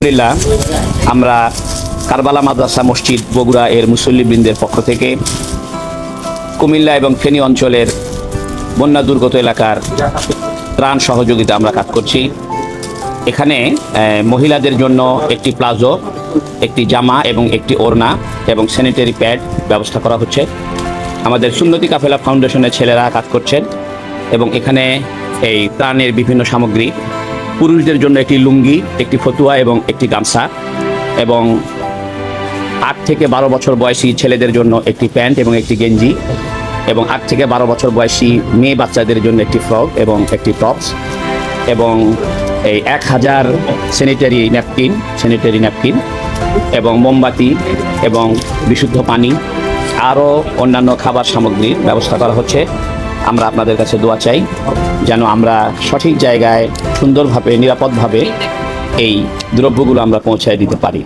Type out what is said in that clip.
আলহামদুলিল্লাহ, আমরা কারবালা মাদ্রাসা মসজিদ বগুড়া এর মুসল্লিবৃন্দের পক্ষ থেকে কুমিল্লা এবং ফেনী অঞ্চলের বন্যা দুর্গত এলাকার ত্রাণ সহযোগিতা আমরা কাজ করছি। এখানে মহিলাদের জন্য একটি প্লাজো, একটি জামা এবং একটি ওড়না এবং স্যানিটারি প্যাড ব্যবস্থা করা হচ্ছে। আমাদের সুন্নতি কাফেলা ফাউন্ডেশনের ছেলেরা কাজ করছেন এবং এখানে এই ত্রাণের বিভিন্ন সামগ্রী পুরুষদের জন্য একটি লুঙ্গি, একটি ফতুয়া এবং একটি গামছা এবং আট থেকে বারো বছর বয়সী ছেলেদের জন্য একটি প্যান্ট এবং একটি গেঞ্জি এবং আট থেকে বারো বছর বয়সী মেয়ে বাচ্চাদের জন্য একটি ফ্রক এবং একটি টপস এবং এই এক হাজার স্যানিটারি ন্যাপকিন স্যানিটারি ন্যাপকিন এবং মোমবাতি এবং বিশুদ্ধ পানি, আরও অন্যান্য খাবার সামগ্রীর ব্যবস্থা করা হচ্ছে। আমরা আপনাদের কাছে দোয়া চাই যেন আমরা সঠিক জায়গায় সুন্দরভাবে, নিরাপদভাবে এই দ্রব্যগুলো আমরা পৌঁছায় দিতে পারি।